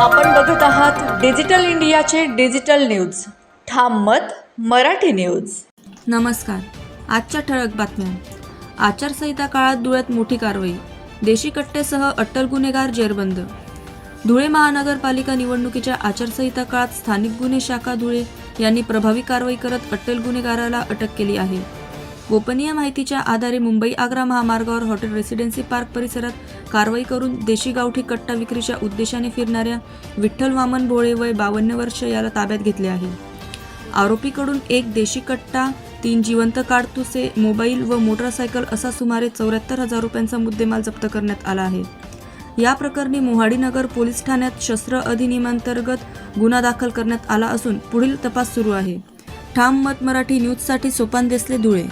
आपण बघत आहात डिजिटल इंडियाचे डिजिटल न्यूज. ठाम मत मराठी न्यूज. नमस्कार. आजच्या ठळक बातम्या. आचारसंहिता काळात धुळ्यात मोठी कारवाई. देशी कट्टेसह अट्टल गुन्हेगार जेरबंद. धुळे महानगरपालिका निवडणुकीच्या आचारसंहिता काळात स्थानिक गुन्हे शाखा धुळे यांनी प्रभावी कारवाई करत अट्टल गुन्हेगाराला अटक केली आहे. गोपनीय माहितीच्या आधारे मुंबई आग्रा महामार्गावर हॉटेल रेसिडेन्सी पार्क परिसरात कारवाई करून देशी गावठी कट्टा विक्रीच्या उद्देशाने फिरणाऱ्या विठ्ठल वामन भोळे वय बावन्न वर्ष याला ताब्यात घेतले आहे. आरोपीकडून एक देशी कट्टा तीन जिवंत काडतुसे मोबाईल व मोटरसायकल असा सुमारे चौऱ्याहत्तर हजार रुपयांचा मुद्देमाल जप्त करण्यात आला आहे. या प्रकरणी मोहाडीनगर पोलीस ठाण्यात शस्त्र अधिनियमांतर्गत गुन्हा दाखल करण्यात आला असून पुढील तपास सुरू आहे. ठाम मत मराठी न्यूजसाठी सोपान देसले धुळे.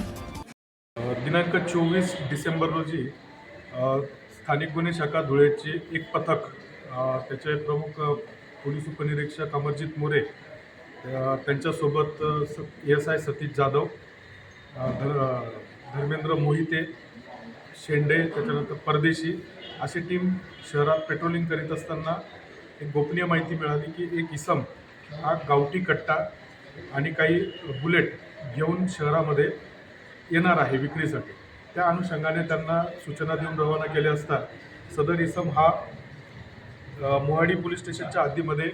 दिनांक चोवीस डिसेंबर रोजी स्थानिक गुन्हे शाखा धुळेचे एक पथक त्याचे प्रमुख पोलीस उपनिरीक्षक अमरजित मोरे त्यांच्यासोबत त्यांच्यासोबत एस आय सतीश जाधव धर- धर्मेंद्र मोहिते शेंडे त्याच्यानंतर परदेशी अशी टीम शहरात पेट्रोलिंग करीत असताना एक गोपनीय माहिती मिळाली की एक इसम हा गावठी कट्टा आणि काही बुलेट घेऊन शहरामध्ये येणार आहे विक्रीसाठी. त्या अनुषंगाने त्यांना सूचना देऊन रवाना केल्या असता सदर इसम हा मोहाडी पोलीस स्टेशनच्या हद्दीमध्ये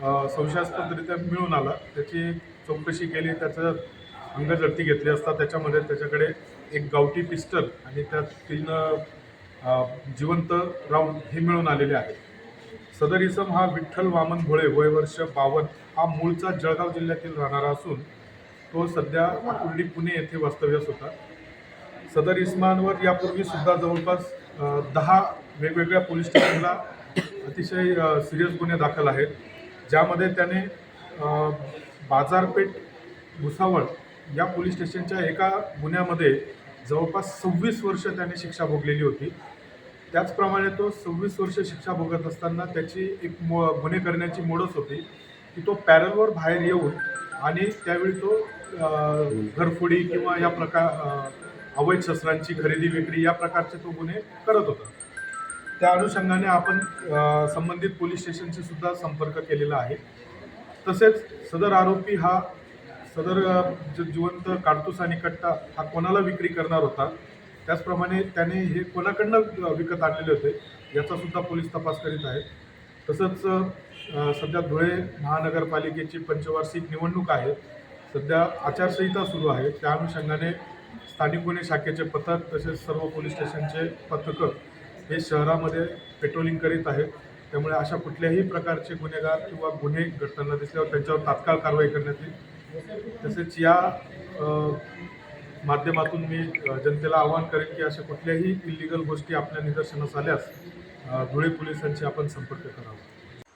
संशयास्पदरित्या मिळून आला. त्याची चौकशी केली त्याचं अंगझडती घेतली असता त्याच्यामध्ये त्याच्याकडे एक गावठी पिस्टल आणि त्यात तीन जिवंत राऊंड हे मिळून आलेले आहे सदर इसम हा विठ्ठल वामन भोळे वय वर्ष बावन्न हा मूळचा जळगाव जिल्ह्यातील राहणारा असून तो सध्या कुर्डी पुणे येथे वास्तव्यास होता. सदर इस्मानवर यापूर्वी सुद्धा जवळपास दहा वेगवेगळ्या पोलीस स्टेशनला अतिशय सिरियस गुन्हे दाखल आहेत. ज्यामध्ये त्याने बाजारपेठ भुसावळ या पोलीस स्टेशनच्या एका गुन्ह्यामध्ये जवळपास सव्वीस वर्ष त्याने शिक्षा भोगलेली होती. त्याचप्रमाणे तो सव्वीस वर्ष शिक्षा भोगत असताना त्याची एक मो गुन्हे करण्याची मोडच होती की तो पॅरलवर बाहेर येऊन आणि त्यावेळी तो घरफोडी किंवा या प्रकार अवैध शस्त्रांची खरेदी विक्री या प्रकारचे तो गुन्हे करत होता. त्या अनुषंगाने आपण संबंधित पोलीस स्टेशनशी सुद्धा संपर्क केलेला आहे. तसेच सदर आरोपी हा सदर जिवंत काडतूस आणि कट्टा हा कोणाला विक्री करणार होता? त्याचप्रमाणे त्याने हे कोणाकडनं विकत आणलेले होते? याचा सुद्धा पोलीस तपास करीत आहेत. तसंच सध्या धुळे महानगरपालिकेची पंचवार्षिक निवडणूक आहे. सध्या आचारसंहिता सुरू आहे. त्या अनुषंगाने स्थानिक गुन्हे शाखेचे पथक तसेच सर्व पोलीस स्टेशनचे पथकं हे शहरामध्ये पेट्रोलिंग करीत आहेत. त्यामुळे अशा कुठल्याही प्रकारचे गुन्हेगार किंवा गुन्हे घडताना दिसल्यावर त्यांच्यावर तात्काळ कारवाई करण्यात येईल. तसेच या माध्यमातून मी जनतेला आवाहन करेन की अशा कुठल्याही इलिगल गोष्टी आपल्या निदर्शनास आल्यास धुळे पोलिसांशी आपण संपर्क करावा.